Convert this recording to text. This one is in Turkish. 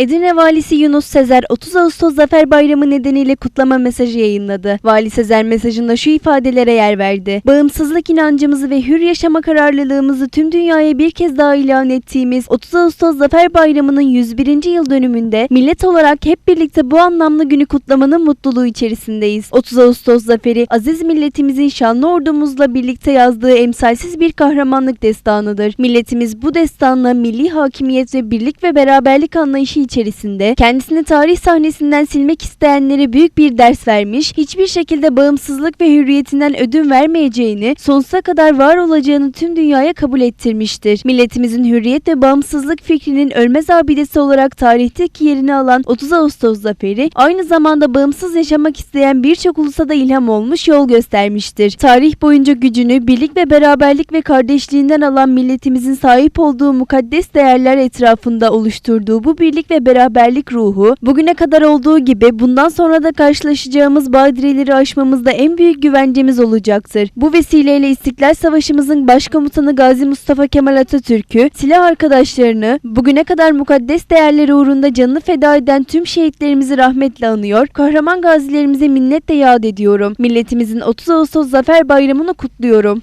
Edirne Valisi Yunus Sezer 30 Ağustos Zafer Bayramı nedeniyle kutlama mesajı yayınladı. Vali Sezer mesajında şu ifadelere yer verdi. Bağımsızlık inancımızı ve hür yaşama kararlılığımızı tüm dünyaya bir kez daha ilan ettiğimiz 30 Ağustos Zafer Bayramı'nın 101. yıl dönümünde millet olarak hep birlikte bu anlamlı günü kutlamanın mutluluğu içerisindeyiz. 30 Ağustos Zaferi aziz milletimizin şanlı ordumuzla birlikte yazdığı emsalsiz bir kahramanlık destanıdır. Milletimiz bu destanla milli hakimiyet ve birlik ve beraberlik anlayışı içerisinde kendisini tarih sahnesinden silmek isteyenlere büyük bir ders vermiş, hiçbir şekilde bağımsızlık ve hürriyetinden ödün vermeyeceğini, sonsuza kadar var olacağını tüm dünyaya kabul ettirmiştir. Milletimizin hürriyet ve bağımsızlık fikrinin ölmez abidesi olarak tarihteki yerini alan 30 Ağustos zaferi, aynı zamanda bağımsız yaşamak isteyen birçok ulusa da ilham olmuş, yol göstermiştir. Tarih boyunca gücünü birlik ve beraberlik ve kardeşliğinden alan milletimizin sahip olduğu mukaddes değerler etrafında oluşturduğu bu birlik ve beraberlik ruhu, bugüne kadar olduğu gibi bundan sonra da karşılaşacağımız badireleri aşmamızda en büyük güvencemiz olacaktır. Bu vesileyle İstiklal Savaşımızın başkomutanı Gazi Mustafa Kemal Atatürk'ü, silah arkadaşlarını, bugüne kadar mukaddes değerleri uğrunda canını feda eden tüm şehitlerimizi rahmetle anıyor, kahraman gazilerimize minnetle yad ediyorum. Milletimizin 30 Ağustos Zafer Bayramı'nı kutluyorum.